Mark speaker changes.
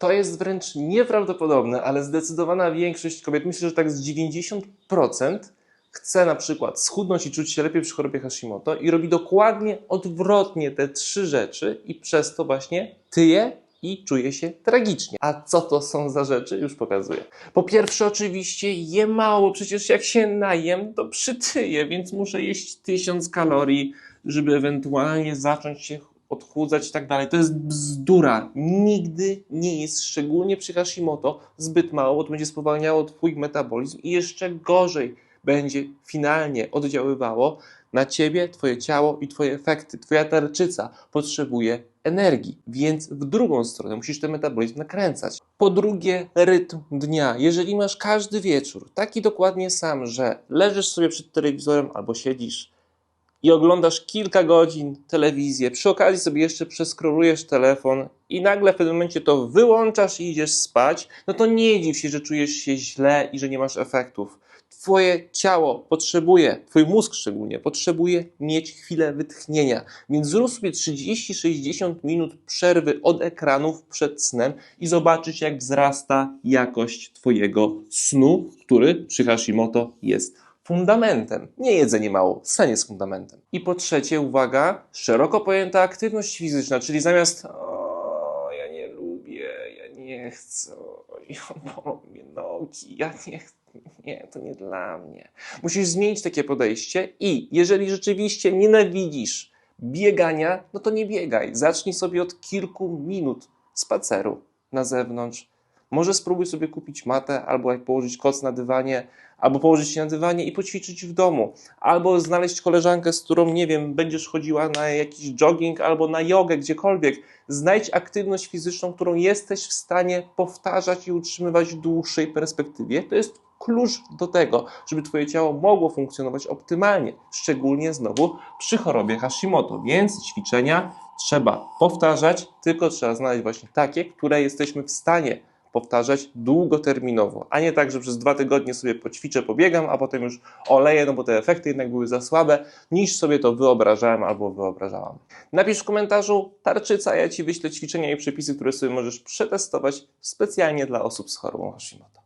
Speaker 1: To jest wręcz nieprawdopodobne, ale zdecydowana większość kobiet, myślę, że tak z 90%, chce na przykład schudnąć i czuć się lepiej przy chorobie Hashimoto i robi dokładnie odwrotnie te trzy rzeczy i przez to właśnie tyje i czuje się tragicznie. A co to są za rzeczy? Już pokazuję. Po pierwsze, oczywiście je mało, przecież jak się najem, to przytyję, więc muszę jeść tysiąc kalorii, żeby ewentualnie zacząć się odchudzać i tak dalej. To jest bzdura. Nigdy nie jest, szczególnie przy Hashimoto, zbyt mało, to będzie spowalniało Twój metabolizm i jeszcze gorzej będzie finalnie oddziaływało na Ciebie, Twoje ciało i Twoje efekty. Twoja tarczyca potrzebuje energii, więc w drugą stronę musisz ten metabolizm nakręcać. Po drugie, rytm dnia. Jeżeli masz każdy wieczór taki dokładnie sam, że leżysz sobie przed telewizorem albo siedzisz i oglądasz kilka godzin telewizję, przy okazji sobie jeszcze przeskrolujesz telefon i nagle w pewnym momencie to wyłączasz i idziesz spać, no to nie dziw się, że czujesz się źle i że nie masz efektów. Twoje ciało potrzebuje, twój mózg szczególnie, potrzebuje mieć chwilę wytchnienia. Więc zrób sobie 30-60 minut przerwy od ekranów przed snem i zobaczyć, jak wzrasta jakość twojego snu, który przy Hashimoto jest fundamentem. Nie jedzenie mało, sen jest fundamentem. I po trzecie, uwaga, szeroko pojęta aktywność fizyczna, czyli zamiast o, ja nie lubię, ja nie chcę, oj, bolą mnie nogi, ja nie chcę, nie, to nie dla mnie. Musisz zmienić takie podejście i jeżeli rzeczywiście nienawidzisz biegania, no to nie biegaj. Zacznij sobie od kilku minut spaceru na zewnątrz. Może spróbuj sobie kupić matę, albo jak położyć koc na dywanie, albo położyć się na dywanie i poćwiczyć w domu, albo znaleźć koleżankę, z którą, nie wiem, będziesz chodziła na jakiś jogging albo na jogę, gdziekolwiek. Znajdź aktywność fizyczną, którą jesteś w stanie powtarzać i utrzymywać w dłuższej perspektywie. To jest klucz do tego, żeby Twoje ciało mogło funkcjonować optymalnie, szczególnie znowu przy chorobie Hashimoto. Więc ćwiczenia trzeba powtarzać, tylko trzeba znaleźć właśnie takie, które jesteśmy w stanie powtarzać długoterminowo, a nie tak, że przez dwa tygodnie sobie poćwiczę, pobiegam, a potem już oleję, no bo te efekty jednak były za słabe, niż sobie to wyobrażałem albo wyobrażałam. Napisz w komentarzu tarczyca, ja Ci wyślę ćwiczenia i przepisy, które sobie możesz przetestować specjalnie dla osób z chorobą Hashimoto.